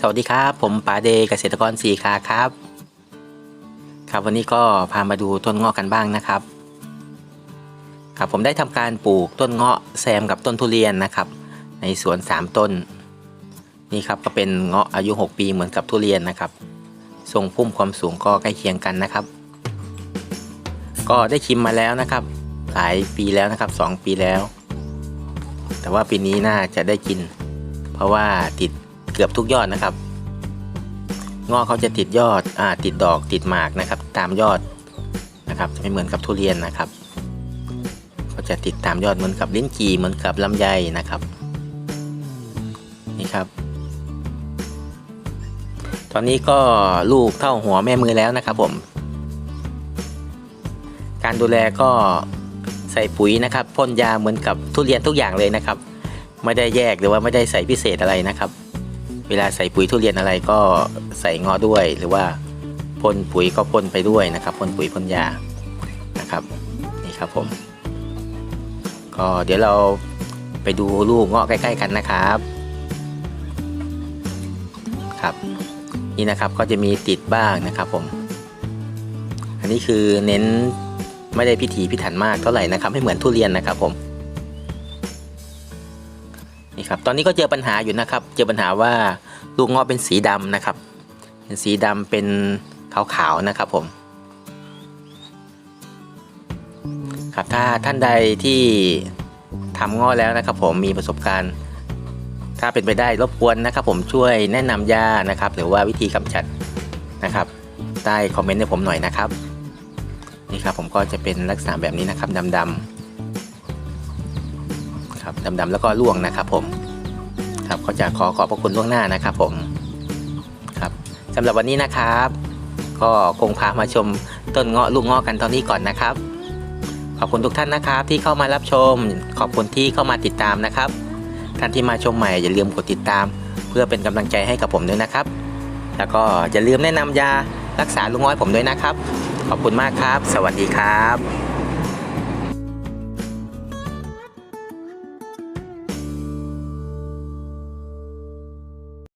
สวัสดีครับ ผมป๋าเดเกษตรกรสีขาครับ ครับวันนี้ก็พามาดูต้นเงาะกันบ้างนะครับ ครับผมได้ทำการปลูกต้นเงาะแซมกับต้นทุเรียนนะครับ ในสวน 3 ต้น นี่ครับก็เป็นเงาะอายุ 6 ปีเหมือนกับทุเรียนนะครับทรงพุ่มความสูงก็ใกล้เคียงกันนะครับ ก็ได้ชิมมาแล้วนะครับ หลายปีแล้วนะครับ 2 ปีแล้ว แต่ว่าปีนี้น่าจะได้กิน เพราะว่าติด เกือบทุกยอดนะครับ งอกเขาจะติดยอดอ่าติดดอกติดหมากนะครับ ตามยอดนะครับจะไม่เหมือนกับทุเรียนนะครับเขาจะติดตามยอดเหมือนกับลิ้นจี่เหมือนกับลำไยนะครับ นี่ครับ ตอนนี้ก็ลูกเท่าหัวแม่มือแล้วนะครับผม การดูแลก็ใส่ปุ๋ยนะครับพ่นยาเหมือนกับทุเรียนทุกอย่างเลยนะครับ ไม่ได้แยกหรือว่าไม่ได้ใส่พิเศษอะไรนะครับ เวลาใส่ปุ๋ยทุเรียนอะไรก็ใส่งอด้วย หรือว่าพ่นปุ๋ยก็พ่นไปด้วยนะครับพ่นปุ๋ยพ่นยานะครับนี่ครับผม ก็เดี๋ยวเราไปดูลูกเงาะใกล้ ๆ กันนะครับครับนี่นะครับก็จะมีติดบ้างนะครับผม อันนี้คือเน้นไม่ได้พิถีพิถันมากเท่าไหร่นะครับไม่เหมือนทุเรียนนะครับผม นี่ครับ ตอนนี้ก็เจอปัญหาอยู่นะครับ เจอปัญหาว่าลูกงาะเป็นสีดำนะครับ เป็นสีดำเป็นขาวๆนะครับผมครับถ้าท่านใดที่ทำเงาะแล้วนะครับ ผมมีประสบการณ์ ถ้าเป็นไปได้รบกวนนะครับ ผมช่วยแนะนำยานะครับ หรือว่าวิธีกำจัดนะครับใต้คอมเมนต์ให้ผมหน่อยนะครับ นี่ครับผมก็จะเป็นลักษณะแบบนี้นะครับดำๆ ครับดำๆแล้วก็ร่วงนะครับผมครับก็จะขอขอบพระคุณล่วงหน้านะครับผมครับสำหรับวันนี้นะครับ ก็คงพามาชมต้นเงาะลูกเงาะกันตอนนี้ก่อนนะครับ ขอบคุณทุกท่านนะครับ ที่เข้ามารับชม ขอบคุณที่เข้ามาติดตามนะครับท่านที่มาชมใหม่อย่าลืมกดติดตาม เพื่อเป็นกำลังใจให้กับผมด้วยนะครับ แล้วก็อย่าลืมแนะนำยารักษาลูกเงาะให้ผมด้วยนะครับ ขอบคุณมากครับ สวัสดีครับ